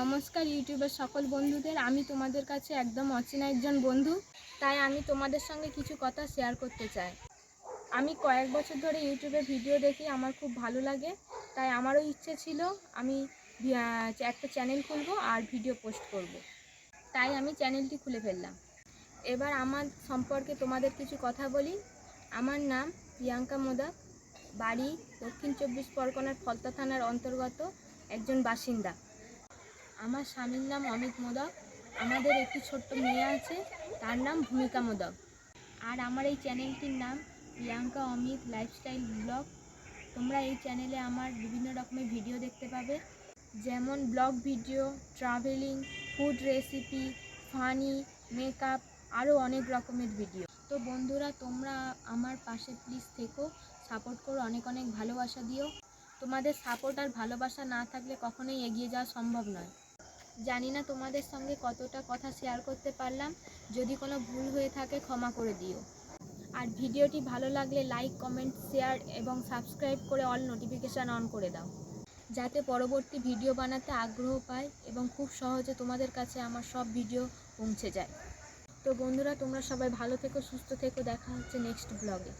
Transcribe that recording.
নমস্কার ইউটিউবের সকল বন্ধুদের। আমি তোমাদের কাছে একদম অচেনা একজন বন্ধু, তাই আমি তোমাদের সঙ্গে কিছু কথা শেয়ার করতে চাই। আমি কয়েক বছর ধরে ইউটিউবে ভিডিও দেখি, আমার খুব ভালো লাগে, তাই আমারও ইচ্ছে ছিল আমি একটা চ্যানেল খুলবো আর ভিডিও পোস্ট করব। তাই আমি চ্যানেলটি খুলে ফেললাম। এবার আমার সম্পর্কে তোমাদের কিছু কথা বলি। আমার নাম প্রিয়াঙ্কা মোদক বাড়ি দক্ষিণ চব্বিশ পরগনার ফলতা থানার অন্তর্গত একজন বাসিন্দা। আমার স্বামীর নাম অমিত মোদক। আমাদের একটি ছোট্ট মেয়ে আছে, তার নাম ভূমিকা মোদক। আর আমার এই চ্যানেলটির নাম প্রিয়াঙ্কা অমিত লাইফস্টাইল ব্লগ তোমরা এই চ্যানেলে আমার বিভিন্ন রকমের ভিডিও দেখতে পাবে। যেমন blog video travelling food recipe funny makeup আরও অনেক রকমের ভিডিও। তো বন্ধুরা, তোমরা আমার পাশে প্লিজ থেকো সাপোর্ট করো, অনেক অনেক ভালোবাসা দিও। তোমাদের সাপোর্ট আর ভালোবাসা না থাকলে কখনোই এগিয়ে যাওয়া সম্ভব নয়। জানি না তোমাদের সঙ্গে কতটা কথা শেয়ার করতে পারলাম। যদি কোনো ভুল হয়ে থাকে ক্ষমা করে দিও। আর ভিডিওটি ভালো লাগলে লাইক কমেন্ট শেয়ার এবং সাবস্ক্রাইব করে অল নোটিফিকেশান অন করে দাও। যাতে পরবর্তী ভিডিও বানাতে আগ্রহ পাই এবং খুব সহজে তোমাদের কাছে আমার সব ভিডিও পৌঁছে যায়। তো বন্ধুরা, তোমরা সবাই ভালো থেকো, সুস্থ থেকো। দেখা হচ্ছে নেক্সট ব্লগে